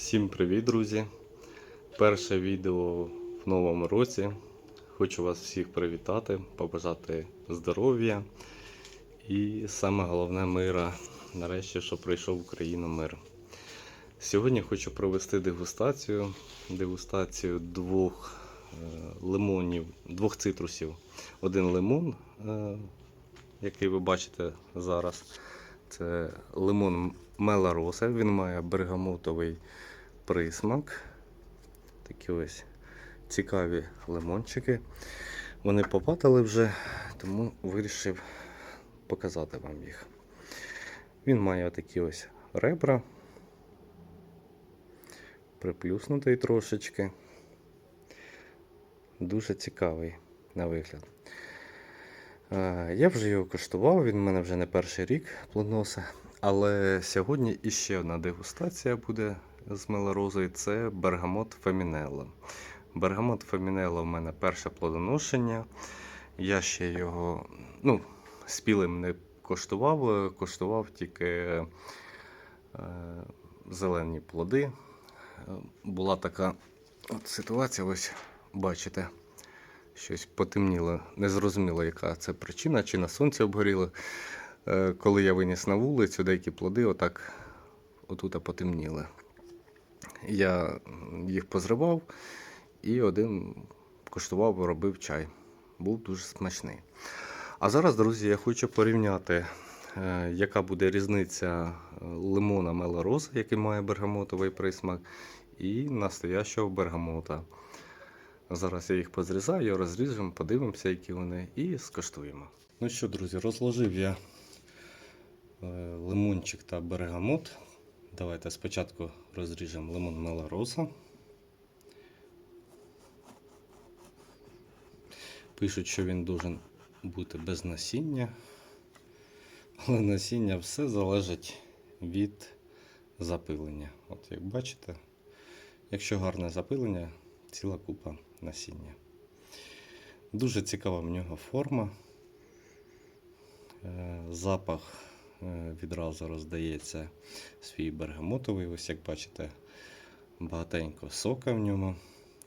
Всім привіт, друзі! Перше відео в новому році. Хочу вас всіх привітати, побажати здоров'я і саме головне мира. Нарешті, що прийшов в Україну мир. Сьогодні хочу провести дегустацію. Дегустацію двох е, лимонів, двох цитрусів. Один лимон, е, який ви бачите зараз. Це лимон Мелароса. Він має бергамотовий присмак. Такі ось цікаві лимончики. Вони попадали вже, тому вирішив показати вам їх. Він має такі ось ребра, приплюснутий трошечки. Дуже цікавий на вигляд. Е, Я вже його коштував, він в мене вже не перший рік плодоноса. Але сьогодні іще одна дегустація буде з мелорозою це бергамот Фемінелло. Бергамот Фемінелло в мене перше плодоношення. Я ще його ну, спілим не коштував, коштував тільки е, зелені плоди. Була така от ситуація, ось бачите, щось потемніло. Не зрозуміло, яка це причина, чи на сонці обгоріло. Е, Коли я виніс на вулицю, деякі плоди отак отут потемніли. Я їх позривав і один коштував, робив чай. Був дуже смачний. А зараз, друзі, я хочу порівняти, е, яка буде різниця е, лимона Мелороса, який має бергамотовий присмак, і настоящого бергамота. Зараз я їх позрізаю, розріжемо, подивимося, які вони, і скоштуємо. Ну що, друзі, розложив я е, лимончик та бергамот. Давайте спочатку розріжемо лимон Мелороса. Пишуть, що він должен бути без насіння. Але насіння все залежить від запилення. От як бачите, якщо гарне запилення, ціла купа насіння. Дуже цікава в нього форма. Е, Запах відразу роздається свій бергамотовий. Ось як бачите, багатенько сока в ньому.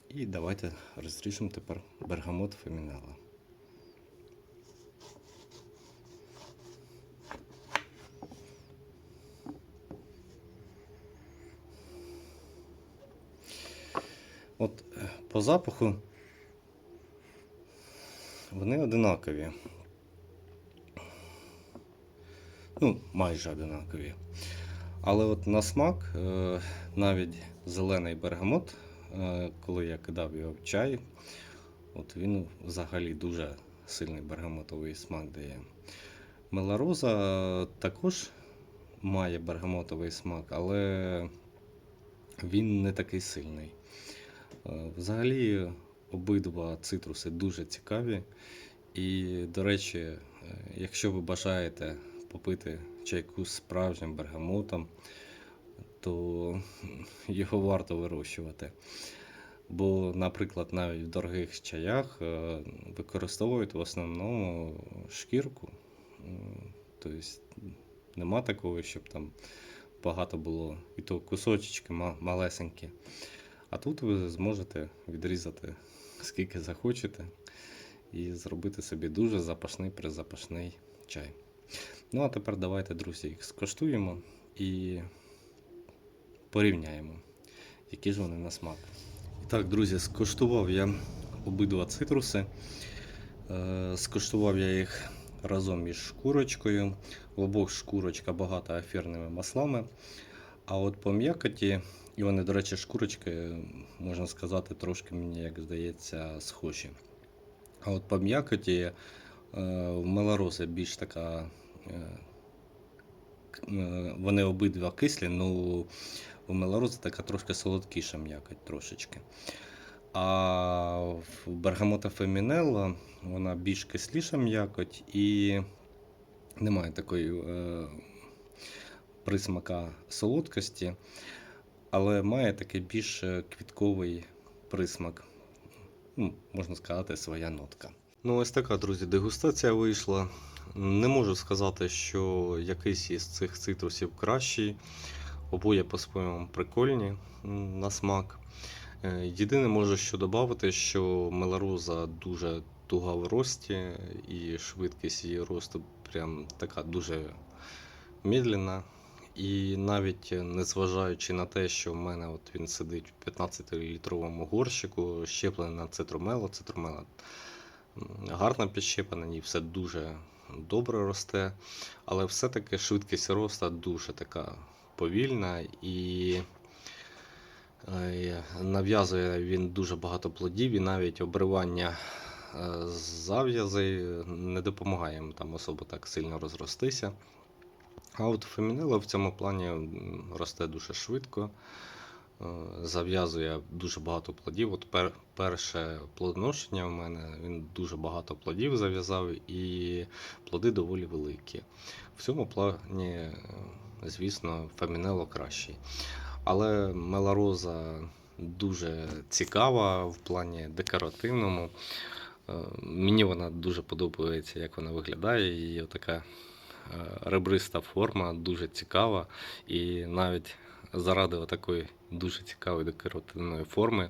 І давайте розріжемо тепер бергамот фемінела. От е, по запаху вони одинакові. Ну, майже одинакові. Але от на смак е, навіть зелений бергамот, е, коли я кидав його в чай, от він взагалі дуже сильний бергамотовий смак дає. Мелароза також має бергамотовий смак, але він не такий сильний. Е, Взагалі обидва цитруси дуже цікаві. І, до речі, е, якщо ви бажаєте попити чайку з справжнім бергамотом, то його варто вирощувати. Бо, наприклад, навіть в дорогих чаях е, використовують в основному шкірку. Тобто нема такого, щоб там багато було і то кусочки малесенькі. А тут ви зможете відрізати скільки захочете і зробити собі дуже запашний призапашний чай. Ну а тепер давайте, друзі, їх скоштуємо і порівняємо, які ж вони на смак. Так, друзі, скоштував я обидва цитруси. Е, Скоштував я їх разом із шкурочкою. В обох шкурочка багата ефірними маслами. А от по м'якоті, і вони, до речі, шкурочки, можна сказати, трошки мені, як здається, схожі. А от по м'якоті е, в мелороси більш така. Е, е, Вони обидва кислі, ну у мелорози така трошки солодкіша м'якоть трошечки. А в бергамота фемінелла вона більш кисліша м'якоть і немає такої е, присмака солодкості, але має такий більш е, квітковий присмак. Ну, можна сказати, своя нотка. Ну, ось така, друзі, дегустація вийшла. Не можу сказати, що якийсь із цих цитрусів кращий. Обоє по-своєму прикольні на смак. Е, Єдине можу що додати, що мелароза дуже туга в рості, і швидкість її росту прям така дуже медленна. І навіть незважаючи на те, що в мене от він сидить в 15-літровому горщику, щеплений на цитромела м, гарно підщеплена, і все дуже добре росте, але все-таки швидкість росту дуже така повільна і е, нав'язує він дуже багато плодів, і навіть обривання е, зав'язей не допомагає їм там особо так сильно розростися. А от фемінила в цьому плані росте дуже швидко, зав'язує дуже багато плодів. От пер, перше плодоношення в мене він дуже багато плодів зав'язав, і плоди доволі великі. В цьому плані, е, звісно, фемінело кращий. Але мелароза дуже цікава в плані декоративному. Е, Мені вона дуже подобається, як вона виглядає. Її така е, ребриста форма дуже цікава. І навіть заради такої дуже цікавої декоративної форми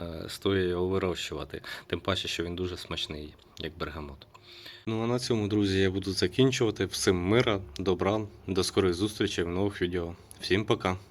е, стоїть його вирощувати. Тим паче, що він дуже смачний, як бергамот. Ну а на цьому, друзі, я буду закінчувати. Всім мира, добра, до скорих зустрічей в нових відео. Всім пока!